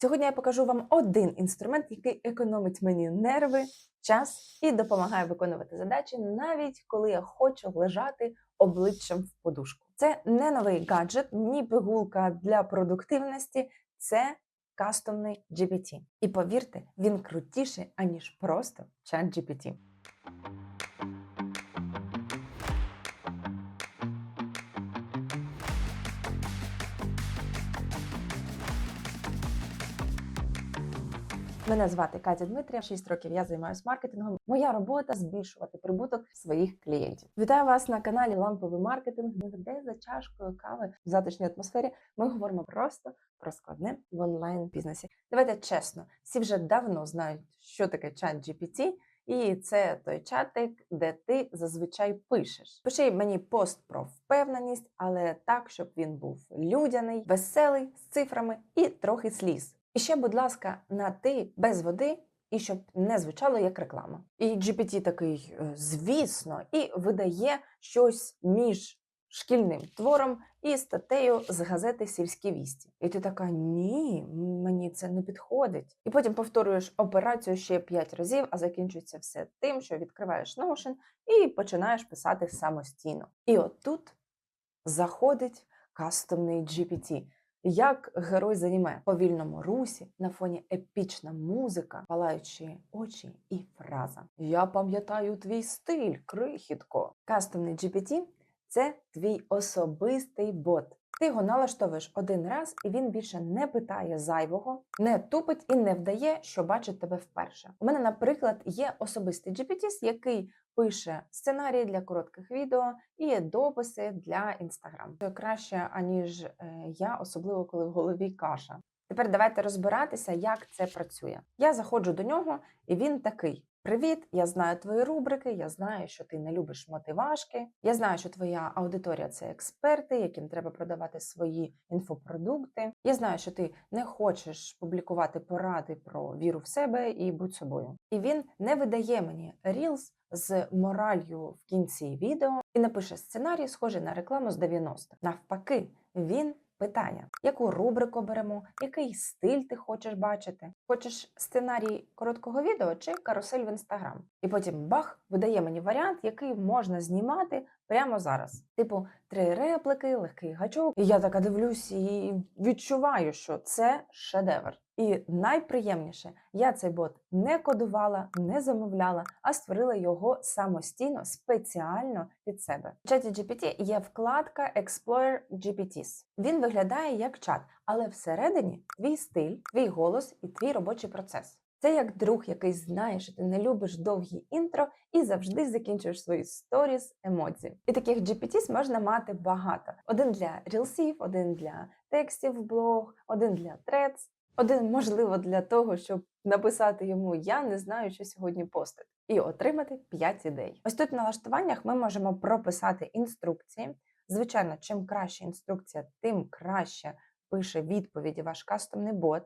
Сьогодні я покажу вам один інструмент, який економить мені нерви, час і допомагає виконувати задачі, навіть коли я хочу лежати обличчям в подушку. Це не новий гаджет, ні пигулка для продуктивності, це кастомний GPT. І повірте, він крутіший, аніж просто чат GPT. Мене звати Катя Дмитрія. 6 років я займаюся маркетингом. Моя робота збільшувати прибуток своїх клієнтів. Вітаю вас на каналі Ламповий маркетинг, де за чашкою кави в затишній атмосфері ми говоримо просто про складне в онлайн бізнесі. Давайте чесно, всі вже давно знають, що таке чат GPT, і це той чатик, де ти зазвичай пишеш. Пиши мені пост про впевненість, але так, щоб він був людяний, веселий, з цифрами і трохи сліз. І ще, будь ласка, на ти без води, і щоб не звучало як реклама. І GPT такий, «Е, звісно, і видає щось між шкільним твором і статтею з газети Сільські вісті. І ти така: ні, мені це не підходить. І потім повторюєш операцію ще 5 разів, а закінчується все тим, що відкриваєш Notion і починаєш писати самостійно. І от тут заходить кастомний GPT. Як герой з аніме повільному русі на фоні епічна музика, палаючі очі і фраза Я пам'ятаю твій стиль, крихітко. Кастомний GPT – це твій особистий бот. Ти його налаштовуєш один раз, і він більше не питає зайвого, не тупить і не вдає, що бачить тебе вперше. У мене, наприклад, є особистий GPT, який пише сценарії для коротких відео і дописи для інстаграм. Це краще аніж е, я, особливо коли в голові каша. Тепер давайте розбиратися, як це працює. Я заходжу до нього, і він такий: Привіт, я знаю твої рубрики, я знаю, що ти не любиш мотивашки. Я знаю, що твоя аудиторія це експерти, яким треба продавати свої інфопродукти. Я знаю, що ти не хочеш публікувати поради про віру в себе і будь собою. І він не видає мені Reels з моралью в кінці відео і напише сценарій, схожий на рекламу з 90 Навпаки, він питання, яку рубрику беремо, який стиль ти хочеш бачити. Хочеш сценарій короткого відео чи карусель в інстаграм? І потім бах видає мені варіант, який можна знімати прямо зараз. Типу, три реплики, легкий гачок. І я така дивлюсь і відчуваю, що це шедевр. І найприємніше, я цей бот не кодувала, не замовляла, а створила його самостійно, спеціально під себе. В чаті GPT є вкладка Explore GPTs. Він виглядає як чат, але всередині твій стиль, твій голос і твій робочий процес. Це як друг, який знає, що ти не любиш довгі інтро і завжди закінчуєш свої сторіс емоцій. І таких GPTs можна мати багато: один для рілсів, один для текстів в блог, один для трец. Один, можливо, для того, щоб написати йому Я не знаю, що сьогодні постити, і отримати 5 ідей. Ось тут в налаштуваннях ми можемо прописати інструкції. Звичайно, чим краща інструкція, тим краще пише відповіді ваш кастомний бот.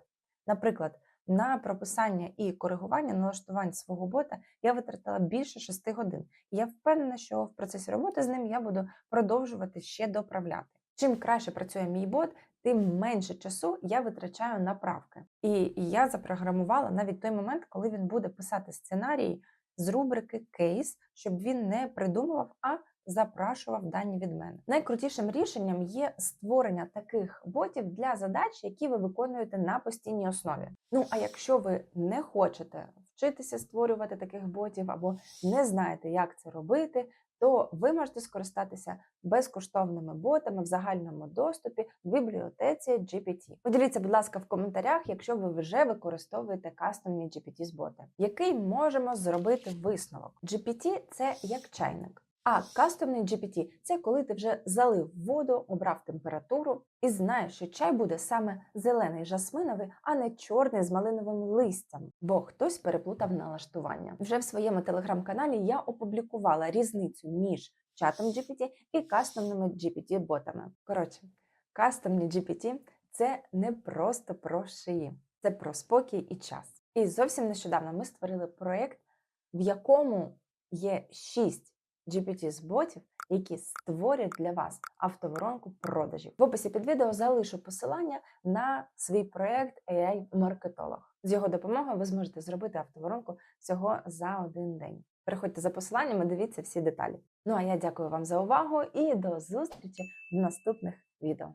Наприклад, на прописання і коригування налаштувань свого бота я витратила більше 6 годин. Я впевнена, що в процесі роботи з ним я буду продовжувати ще доправляти. Чим краще працює мій бот, тим менше часу я витрачаю на правки. І я запрограмувала навіть той момент, коли він буде писати сценарій з рубрики кейс, щоб він не придумував, а запрашував дані від мене. Найкрутішим рішенням є створення таких ботів для задач, які ви виконуєте на постійній основі. Ну а якщо ви не хочете вчитися створювати таких ботів або не знаєте, як це робити, то ви можете скористатися безкоштовними ботами в загальному доступі в бібліотеці GPT. Поділіться, будь ласка, в коментарях, якщо ви вже використовуєте кастомні GPT з боти, який можемо зробити висновок. GPT – це як чайник. А кастомний GPT – це коли ти вже залив воду, обрав температуру і знаєш, що чай буде саме зелений жасминовий, а не чорний з малиновим листям, бо хтось переплутав налаштування. Вже в своєму телеграм-каналі я опублікувала різницю між чатом GPT і кастомними GPT-ботами. Коротше, кастомні GPT – це не просто про шиї, це про спокій і час. І зовсім нещодавно ми створили проєкт, в якому є шість GPT з ботів, які створять для вас автоворонку продажів. В описі під відео залишу посилання на свій проект AI Маркетолог. З його допомогою ви зможете зробити автоворонку всього за один день. Переходьте за посиланнями, дивіться всі деталі. Ну а я дякую вам за увагу і до зустрічі в наступних відео.